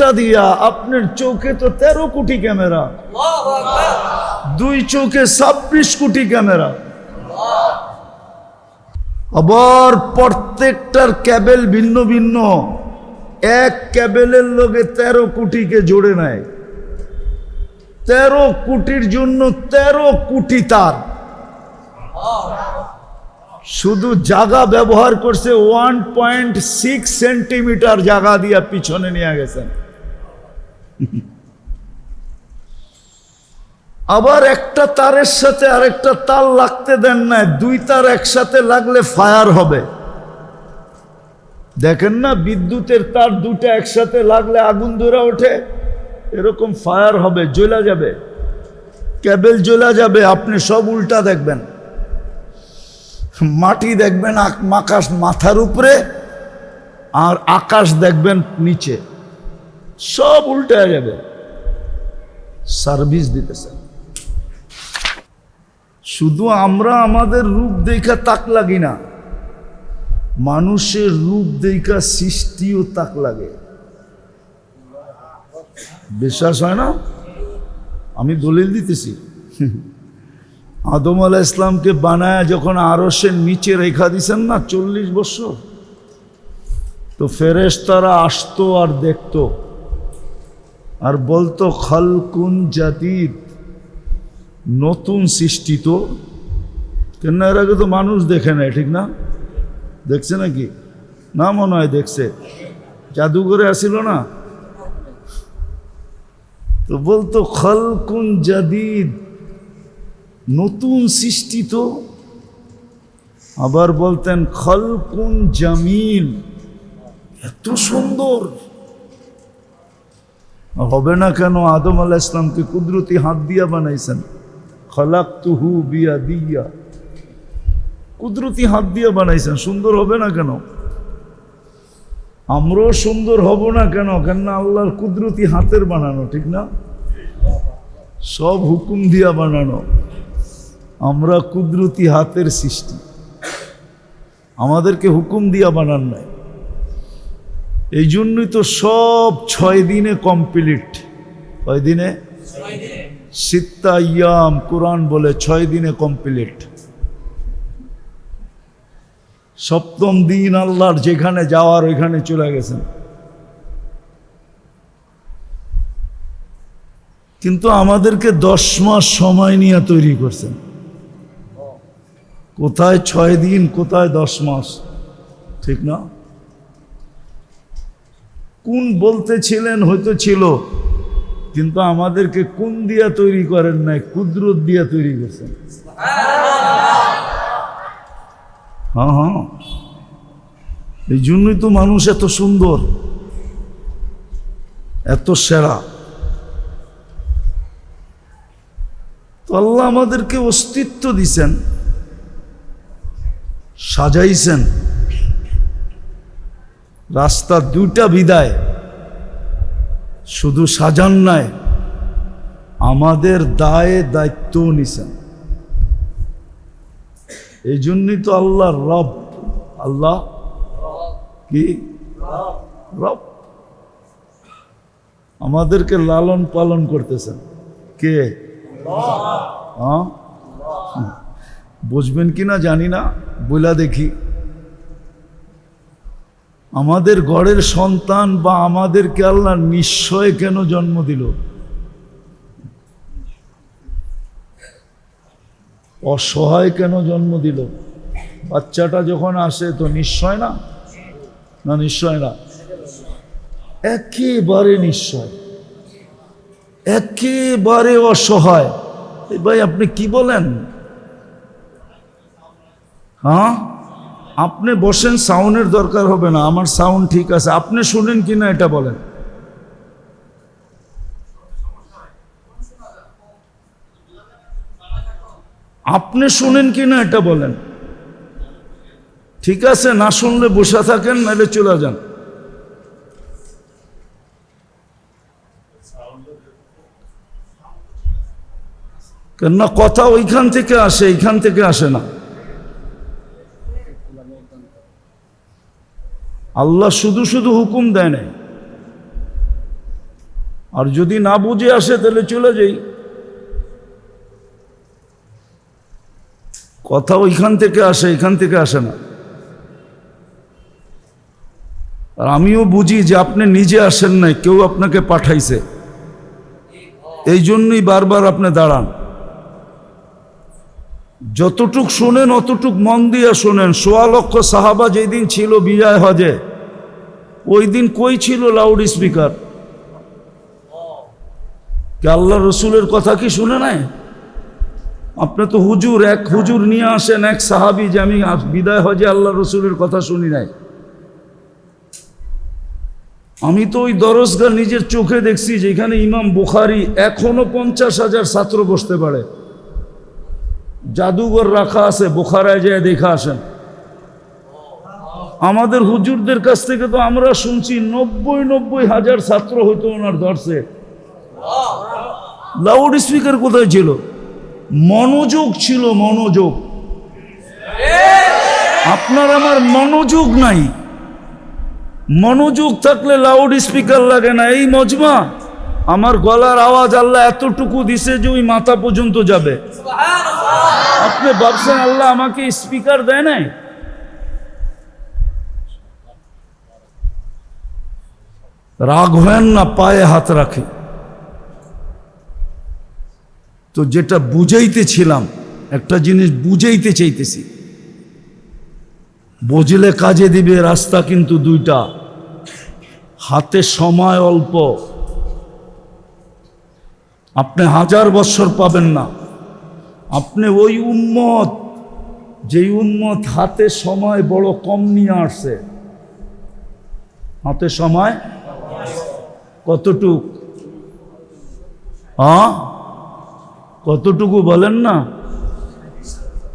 একটা দিয়া আপনার চোখে তো তেরো কোটি ক্যামেরা। দুই চোখে ছাব্বিশ কোটি ক্যামেরা। আবার প্রত্যেকটার ক্যাবেল ভিন্ন ভিন্ন। এক ক্যাবেলের লোকে তেরো কোটিকে জোড়ে নেয়। তেরো কোটির জন্য তেরো কোটি তার। শুধু জায়গা ব্যবহার করছে ওয়ান পয়েন্ট সিক্স সেন্টিমিটার জায়গা দিয়া পিছনে নিয়ে গেছেন। আবার একটা তারের সাথে আরেকটা তার লাগতে দেন না দুই তার একসাথে লাগলে ফায়ার হবে। দেখেন না, বিদ্যুতের তার দুটো একসাথে লাগলে আগুন ধরে ওঠে। এরকম ফায়ার হবে, জ্বলা যাবে। ক্যাবেল জ্বলা যাবে, আপনি সব উল্টা দেখবেন। মাটি দেখবেন, আক- আকাশ মাথার উপরে, আর আকাশ দেখবেন নিচে। সব উল্টে যাবে। সার্ভিস দিতেছে। শুধু আমরা আমাদের রূপ দেখা তাক লাগি না, মানুষের রূপ দেখা সৃষ্টিও তাক লাগে। বিশ্বাস হয় না? আমি দলিল দিতেছি। আদম আলাহ ইসলামকে বানায় যখন আরসের নিচে রেখা দিছেন না, চল্লিশ বছর, তো ফেরেশ তারা আসতো আর দেখতো। আর বলতো, খালকুন জাতিদ। নতুন সৃষ্টি তো। কেন এর আগে তো মানুষ দেখে নেয় ঠিক না? দেখছে নাকি? না মনে হয় দেখছে। জাদুঘরে আসিল না? তো বলতো, খালকুন জাদিদ। নতুন সৃষ্টি তো। আবার বলতেন, খলকুন জামিল। এত সুন্দর। হবে না কেন? আদম আলাহ ইসলামকে কুদরতি হাত দিয়া বানাইছেন। খলাক তুহু বিয়া দিয়া কুদরতি হাত দিয়া বানাইছেন, সুন্দর হবে না কেন? আমরাও সুন্দর হব না কেন? কেননা আল্লাহর কুদরতি হাতের বানানো, ঠিক না? সব হুকুম দিয়া বানানো। আমরা কুদরতি হাতের সৃষ্টি। আমাদেরকে হুকুম দিয়া বানান নাই। এই জন্যই তো সব ছয় দিনে কমপ্লিট কয় দিনে? সিত্তা ইয়াম কোরআন বলে ছয় দিনে কমপ্লিট সপ্তম দিন আল্লাহর যেখানে যাওয়ার ওইখানে চলে গেছেন। কিন্তু আমাদেরকে দশ মাস সময় নিয়ে তৈরি করছেন। কোথায় ছয় দিন, কোথায় দশ মাস? ঠিক না? কোন বলতেছিলেন হয়তো ছিল, কিন্তু আমাদেরকে কোন দিয়া তৈরি করেন নাই, কুদরত দিয়া তৈরি করছেন। হ্যাঁ হ্যাঁ। এই জন্যই তো মানুষ এত সুন্দর, এত সেরা। তো আল্লাহ আমাদেরকে অস্তিত্ব দিছেন, সাজাইছেন। রাস্তা দুইটা বিদায়, শুধু সাজান নাই, আমাদের দায়ে দায়িত্ব নিছেন এই জন্যই তো আল্লাহ রব, আল্লাহ কি? রব। আমাদেরকে লালন পালন করতেছেন। কে? বুঝবেন কি না জানি না, বইলা দেখি। আমাদের ঘরের সন্তান বা আমাদেরকে আল্লাহ নিশ্চয় কেন জন্ম দিল? অসহায় কেন জন্ম দিল? বাচ্চাটা যখন আসে তো নিশ্চয় না? না নিশ্চয় না? একেবারে নিশ্চয়। একেবারে অসহায়। ভাই, আপনি কি বলেন? হ্যাঁ? আপনি বসেন সাউন্ডের দরকার হবে না, আমার সাউন্ড ঠিক আছে। আপনি শুনেন কি না এটা বলেন। আপনি শুনেন কি না এটা বলেন। ঠিক আছে, না শুনলে বসে থাকেন, নাহলে চলে যান। কেননা কথা ওইখান থেকে আসে, এইখান থেকে আসে না। আল্লাহ শুধু শুধু হুকুম দেয় নাই। আর যদি না বুঝে আসে, তাহলে চলে যাই। কথা ওইখান থেকে আসে, এখান থেকে আসে না। আর আমিও বুঝি যে আপনি নিজে আসেন নাই, কেউ আপনাকে পাঠাইছে। এই জন্যই বারবার আপনি দাঁড়ান। যতটুক শোনেন, অতটুক মন দিয়ে শোনেন। সোয়া লক্ষ সাহাবা যেই দিন ছিল বিজয় হজে, ওই দিন কই ছিল লাউড স্পিকার আল্লাহ রসুলের কথা কি শুনে নাই? আপনি তো হুজুর, এক হুজুর নিয়ে আসেন, এক সাহাবি যে আমি বিদায় হজে আল্লাহ রসুলের কথা শুনি নাই। আমি তো ওই দরসগা নিজের চোখে দেখছি যেখানে ইমাম বুখারি এখনও পঞ্চাশ হাজার ছাত্র বসতে পারে। জাদুঘর রাখা আছে, বোখারায় যায় দেখা আসেন। আমাদের হুজুরদের কাছ থেকে তো আমরা শুনছি, নব্বই নব্বই হাজার ছাত্র হইতো ওনার দর্শে লাউড স্পিকার কোথায় ছিল? মনোযোগ ছিল মনোযোগ। আপনার আমার মনোযোগ নাই। মনোযোগ থাকলে লাউড স্পিকার লাগে না, এই মজমা। আমার গলার আওয়াজ আল্লাহ এতটুকু দিছে যে ওই মাথা পর্যন্ত যাবে। আপনি ভাবছেন আল্লাহ আমাকে স্পিকার দেয় নাই? রাগ হেন না পায়ে হাত রাখে। তো যেটা বুঝাইতেছিলাম একটা জিনিস বুঝাইতে চাইতেছি। বুঝলে কাজে দিবে রাস্তা কিন্তু দুইটা। হাতে সময় অল্প। আপনি হাজার বছর পাবেন না। আপনি ওই উন্মত যেই উন্মত হাতে সময় বড় কম নিয়ে আসছে। হাতে সময় কতটুক? হ্যাঁ কতটুকু বলেন না?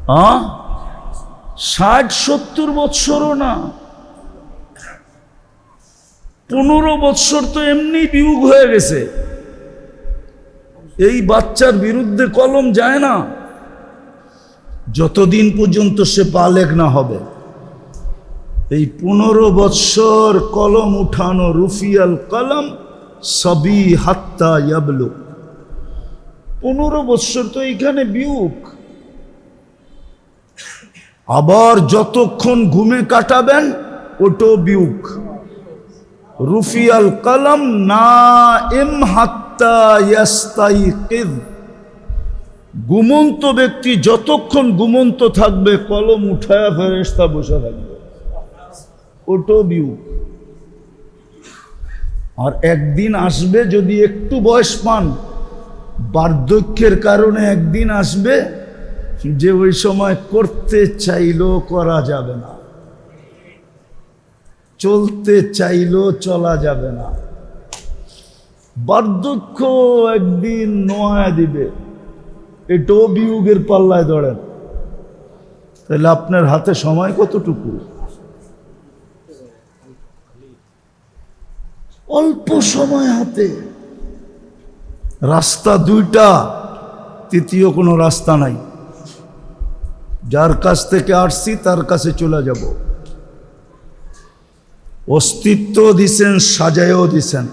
হ্যাঁ ষাট, সত্তর বৎসরও না। পনেরো বৎসর তো এমনি বিয়োগ হয়ে গেছে। এই বাচ্চার বিরুদ্ধে কলম যায় না। যতদিন পর্যন্ত সে বালেক না হবে, এই পনেরো বৎসর কলম উঠানো রুফিয়াল কলম সবই হাত্তা ইয়াবলু। পনেরো বৎসর তো এইখানে বিয়োগ। আবার যতক্ষণ ঘুমে কাটাবেন ওটো বিউক রুফিয়াল কলম না এম হাত্তা ঘুমন্ত ব্যক্তি যতক্ষণ ঘুমন্ত থাকবে, কলম উঠায়া ফেরেস্তা বসে থাকবে। ওটো বিউ। আর একদিন আসবে যদি একটু বয়স পান, বার্ধক্যের কারণে একদিন আসবে যে ওই সময় করতে চাইলেও করা যাবে না। চলতে চাইলেও চলা যাবে না। বার্ধক্য একদিন নোয়া দিবে। এটাও বিয়োগের পাল্লায় দৌড়েন তাহলে আপনার হাতে সময় কতটুকু? অল্প সময় হাতে। রাস্তা দুইটা, তৃতীয় কোনো রাস্তা নাই। যার কাছ থেকে আসছি, তার কাছে চলে যাব। অস্তিত্ব দিছেন, সাজায়ও দিছেন।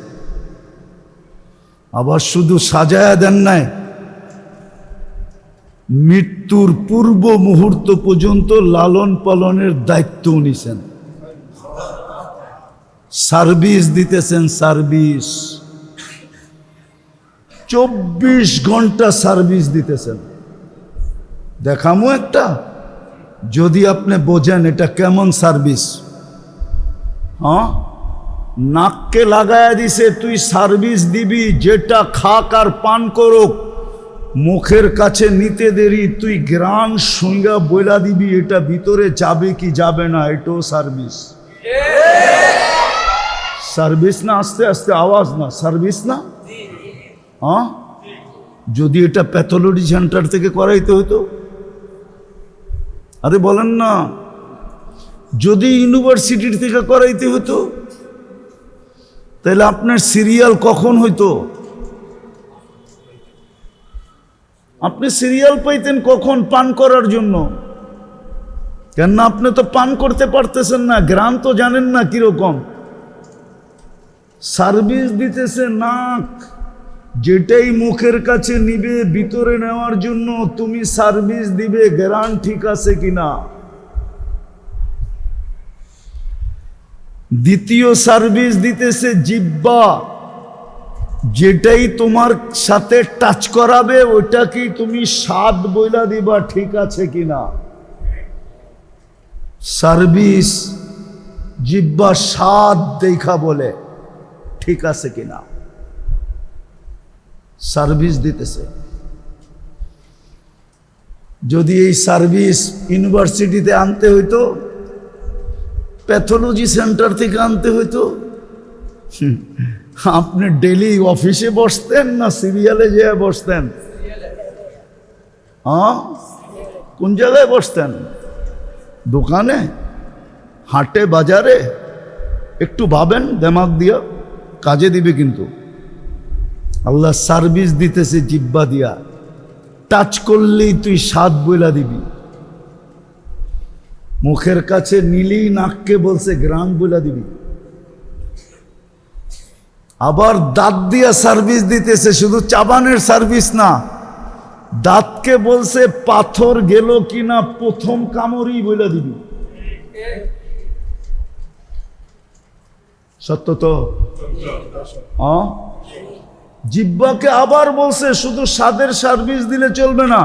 আবার শুধু সাজায়া দেন নাই। মৃত্যুর পূর্ব মুহূর্ত পর্যন্ত লালন পালনের দায়িত্ব নিছেন। সার্ভিস দিতেছেন সার্ভিস। চব্বিশ ঘণ্টা সার্ভিস দিতেছেন। দেখামো একটা? যদি আপনি বোঝেন এটা কেমন সার্ভিস। হ্যাঁ? নাককে লাগায়া দিছে, তুই সার্ভিস দিবি, যেটা খাক আর পান করুক। মুখের কাছে নিতে দেরি, তুই গ্রান সঙ্গা বইলা দিবি, এটা ভিতরে যাবে কি যাবে না, এটাও সার্ভিস। সার্ভিস না, আস্তে আস্তে আওয়াজ না, সার্ভিস না? হ্যাঁ? যদি এটা প্যাথোলজি সেন্টার থেকে করাইতে হতো আরে বলেন না, যদি ইউনিভার্সিটির থেকে করাইতে হতো তাহলে আপনার সিরিয়াল কখন হইতো? আপনি সিরিয়াল পাইতেন কখন পান করার জন্য? কেননা আপনি তো পান করতে পারতেছেন না, গ্রাম তো জানেন না কীরকম। সার্ভিস দিতেছে নাক, যেটাই মুখের কাছে নিবে ভিতরে নেওয়ার জন্য তুমি সার্ভিস দিবে গ্রান ঠিক আছে কিনা? দ্বিতীয় সার্ভিস দিতেছে জিব্বা। যেটাই তোমার সাথে টাচ করাবে, ওইটাকেই তুমি স্বাদ বইলা দিবা, ঠিক আছে কিনা? সার্ভিস জিব্বা স্বাদ দেখা বলে, ঠিক আছে কিনা? সার্ভিস দিতেছে। যদি এই সার্ভিস ইউনিভার্সিটিতে আনতে হইতো প্যাথোলজি সেন্টার থেকে আনতে হইতো। আপনি ডেলি অফিসে বসতেন না সিরিয়ালে যেয়ে বসতেন? হ্যাঁ? কোন জায়গায় বসতেন? দোকানে? হাটে, বাজারে? একটু ভাবেন, দেমাগ দিয়া, কাজে দিবে কিন্তু। আল্লাহ সার্ভিস দিতেছে জিব্বা দিয়া। টাচ করলেই তুই স্বাদ বইলা দিবি। মুখের কাছে নিলেই নাককে বলছে, গ্রাম বইলা দিবি। আবার দাঁত দিয়া সার্ভিস দিতেছে, শুধু চাবানের সার্ভিস না, দাঁতকে বলছে, পাথর গেল কিনা প্রথম কামড়ই বইলা দিবি। সত্য তো? জিব্বাকে আবার বলছে, শুধু স্বাদের সার্ভিস দিলে চলবে না।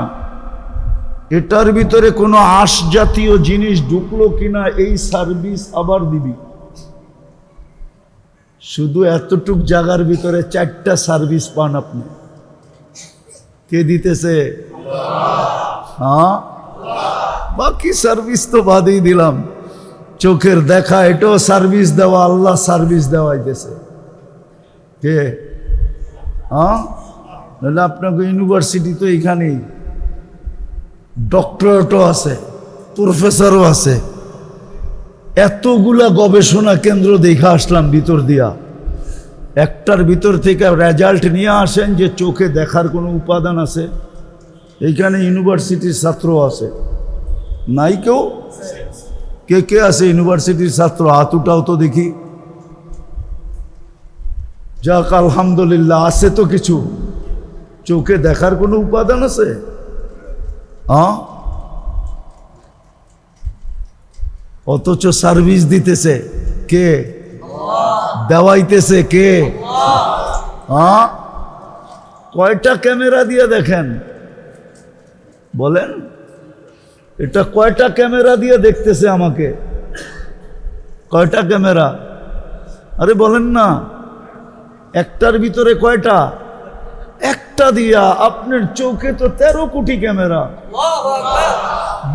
এটার ভিতরে কোনো আঁশ জাতীয় জিনিস ঢুকলো কিনা, এই সার্ভিস আবার দিবি। শুধু এতটুক জায়গার ভিতরে চারটা সার্ভিস পান আপনি। কে দিতেছে? হ্যাঁ? বাকি সার্ভিস তো বাদেই দিলাম। চোখের দেখা, এটাও সার্ভিস দেওয়া, আল্লাহ সার্ভিস দেওয়াইতেছে। কে? হ্যাঁ? নাহলে আপনাকে ইউনিভার্সিটি তো এখানেই ডক্টরেটও আছে, প্রফেসরও আছে। এতগুলা গবেষণা কেন্দ্র দেখে আসলাম ভিতর দিয়া। একটার ভিতর থেকে রেজাল্ট নিয়ে আসেন যে চোখে দেখার কোনো উপাদান আছে। এইখানে ইউনিভার্সিটির ছাত্র আছে। নাই কেউ? কে কে আছে ইউনিভার্সিটির ছাত্র? উঠাও তো দেখি। যাক, আলহামদুলিল্লাহ, আছে তো কিছু। চোখে দেখার কোনো উপাদান আছে? অথচ সার্ভিস দিতেছে কে? দেওয়াইতেছে কে? হ্যাঁ? কয়টা ক্যামেরা দিয়ে দেখেন? বলেন। এটা কয়টা ক্যামেরা দিয়ে দেখতেছে আমাকে? কয়টা ক্যামেরা? আরে বলেন না। একটার ভিতরে কয়টা? একটা দিয়া আপনার চোখে তো তেরো কোটি ক্যামেরা।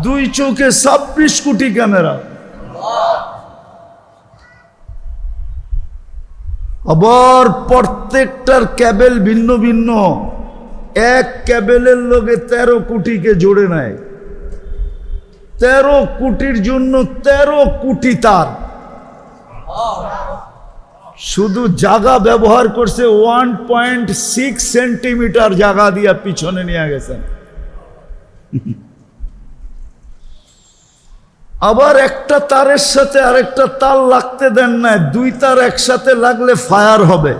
দুই চোখে ছাব্বিশ কোটি ক্যামেরা। আবার প্রত্যেকটার ক্যাবেল ভিন্ন ভিন্ন। এক ক্যাবেলের লোকে তেরো কোটিকে জোড়ে নেয়। তেরো কোটির জন্য তেরো কোটি তার। শুধু জায়গা ব্যবহার করছে ওয়ান পয়েন্ট সিক্স সেন্টিমিটার জায়গা দিয়া পিছনে নিয়ে গেছেন। আবার একটা তারের সাথে আরেকটা তার লাগতে দেন না, দুই তার একসাথে লাগলে ফায়ার হবে।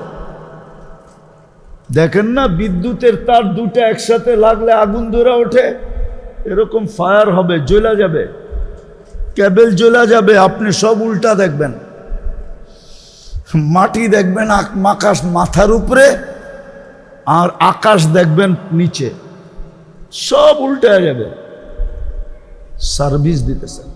দেখেন না, বিদ্যুতের তার দুটো একসাথে লাগলে আগুন ধরে ওঠে, এরকম ফায়ার হবে, জ্বলা যাবে। ক্যাবেল জ্বলা যাবে, আপনি সব উল্টা দেখবেন। মাটি দেখবেন আক- আকাশ মাথার উপরে আর আকাশ দেখবেন নিচে। সব উল্টে যাবে। সার্ভিস দিতেছেন।